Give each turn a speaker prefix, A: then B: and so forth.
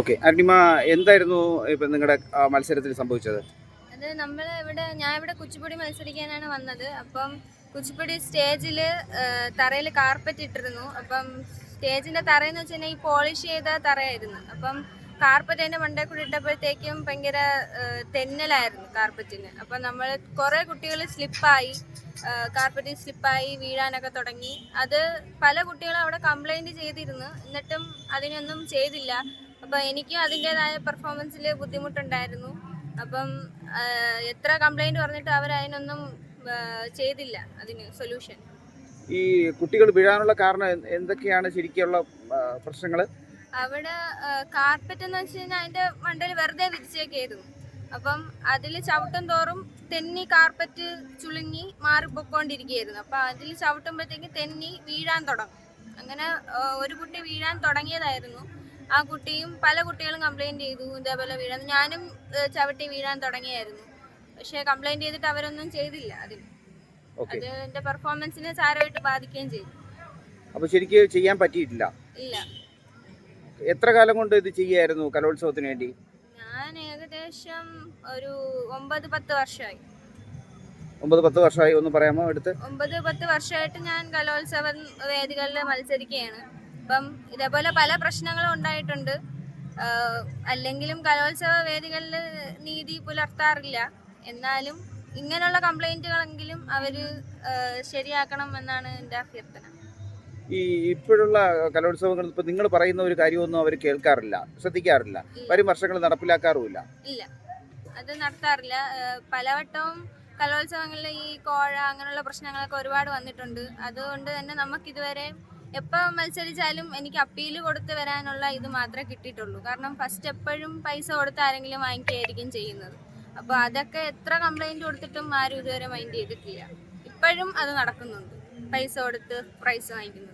A: Okay Arunima എന്തായിരുന്നു ഇപ്പം നിങ്ങളുടെ മത്സരത്തിൽ സംഭവിച്ചത്?
B: അത് നമ്മൾ ഇവിടെ ഞാൻ ഇവിടെ കുച്ചിപ്പുടി മത്സരിക്കാനാണ് വന്നത്. അപ്പം കുച്ചിപ്പുടി സ്റ്റേജിൽ തറയിൽ കാർപ്പറ്റ് ഇട്ടിരുന്നു. അപ്പം സ്റ്റേജിന്റെ തറയെന്ന് വെച്ച് കഴിഞ്ഞാൽ ഈ പോളിഷ് ചെയ്ത തറയായിരുന്നു. അപ്പം കാർപ്പറ്റ് അതിന്റെ മണ്ടേ കൂടി ഇട്ടപ്പോഴത്തേക്കും ഭയങ്കര തെന്നലായിരുന്നു കാർപ്പറ്റിന്. അപ്പം നമ്മൾ കുറേ കുട്ടികൾ സ്ലിപ്പായി കാർപ്പറ്റിൽ സ്ലിപ്പായി വീഴാനൊക്കെ തുടങ്ങി. അത് പല കുട്ടികളും അവിടെ കംപ്ലൈന്റ് ചെയ്തിരുന്നു. എന്നിട്ടും അതിനൊന്നും ചെയ്തില്ല. അപ്പം എനിക്കും അതിന്റെതായ പെർഫോമൻസിൽ ബുദ്ധിമുട്ടുണ്ടായിരുന്നു. അപ്പം എത്ര കംപ്ലൈന്റ് പറഞ്ഞിട്ട് അവർ അതിനൊന്നും ചെയ്തില്ല അതിന് സൊല്യൂഷൻ
A: ഈ കുട്ടികൾ വീഴാനുള്ള കാരണം എന്ത്- എന്തൊക്കെയാണ് ശരിക്കുള്ള പ്രശ്നങ്ങൾ
B: അവിടെ കാർപ്പറ്റ് എന്ന് വെച്ച് കഴിഞ്ഞാൽ അതിന്റെ മണ്ടയിൽ വെറുതെ വിരിച്ചേക്കായിരുന്നു അപ്പം അതിൽ ചവിട്ടും തോറും തെന്നി കാർപ്പറ്റ് ചുളുങ്ങി മാറിപ്പൊക്കോണ്ടിരിക്കുകയായിരുന്നു അപ്പം അതിൽ ചവിട്ടുമ്പോഴത്തേക്ക് തെന്നി വീഴാൻ തുടങ്ങും. അങ്ങനെ ഒരു കുട്ടി വീഴാൻ തുടങ്ങിയതായിരുന്നു. ആ കുട്ടിയും പല കുട്ടികളും കംപ്ലൈന്റ് ചെയ്തു ഇതേപോലെ വീഴാൻ. ഞാനും ചവിട്ടി വീഴാൻ തുടങ്ങിയായിരുന്നു. പക്ഷേ കംപ്ലൈന്റ് ചെയ്തിട്ട് അവരൊന്നും ചെയ്തില്ല അതിൽ. അത് എന്റെ പെർഫോമൻസിനെ സാരമായിട്ട് ബാധിക്കുകയും ചെയ്തു.
A: അപ്പോൾ ശരിക്കും ചെയ്യാൻ പറ്റിയിട്ടില്ല?
B: ഇല്ല.
A: എത്ര കാലം കൊണ്ട് ഇത് ചെയ്യായിരുന്നു കലോത്സവത്തിന് വേണ്ടി?
B: ഞാൻ ഏകദേശം ഒരു ഒമ്പത് പത്ത് വർഷമായി.
A: ഒമ്പത് പത്ത് വർഷമായി ഒന്ന് പറയാമോ എടുത്ത്?
B: ഒമ്പത് പത്ത് വർഷമായിട്ട് ഞാൻ കലോത്സവ വേദികളിൽ മത്സരിക്കുകയാണ്. അപ്പം ഇതേപോലെ പല പ്രശ്നങ്ങളും ഉണ്ടായിട്ടുണ്ട്. അല്ലെങ്കിലും കലോത്സവ വേദികളിൽ നീതി പുലർത്താറില്ല. എന്നാലും ഇങ്ങനെയുള്ള കംപ്ലൈന്റുകളെങ്കിലും അവർ ശരിയാക്കണം എന്നാണ് എന്റെ അഭ്യർത്ഥന.
A: ഈ ഇപ്പോഴുള്ള കലോത്സവങ്ങൾ ഇപ്പൊ നിങ്ങൾ പറയുന്ന ഒരു കാര്യമൊന്നും അവർ കേൾക്കാറില്ല ശ്രദ്ധിക്കാറില്ല.
B: പരിമർശങ്ങൾ
A: വരും വർഷങ്ങൾ നടപ്പിലാക്കാറുമില്ല.
B: ഇല്ല. അത് നടത്താറില്ല. പലവട്ടവും കലോത്സവങ്ങളിൽ ഈ കോഴ അങ്ങനെയുള്ള പ്രശ്നങ്ങളൊക്കെ ഒരുപാട് വന്നിട്ടുണ്ട്. അതുകൊണ്ട് തന്നെ നമുക്കിതുവരെ എപ്പോൾ മത്സരിച്ചാലും എനിക്ക് അപ്പീൽ കൊടുത്ത് വരാനുള്ള ഇത് മാത്രമേ കിട്ടിയിട്ടുള്ളൂ. കാരണം ഫസ്റ്റ് എപ്പോഴും പൈസ കൊടുത്ത് ആരെങ്കിലും വാങ്ങിക്കുകയായിരിക്കും ചെയ്യുന്നത്. അപ്പോൾ അതൊക്കെ എത്ര കംപ്ലൈന്റ് കൊടുത്തിട്ടും ആരും ഇതുവരെ മൈൻഡ് ചെയ്തിട്ടില്ല. ഇപ്പോഴും അത് നടക്കുന്നുണ്ട്. പൈസ കൊടുത്ത് പ്രൈസ് വാങ്ങിക്കുന്നത്.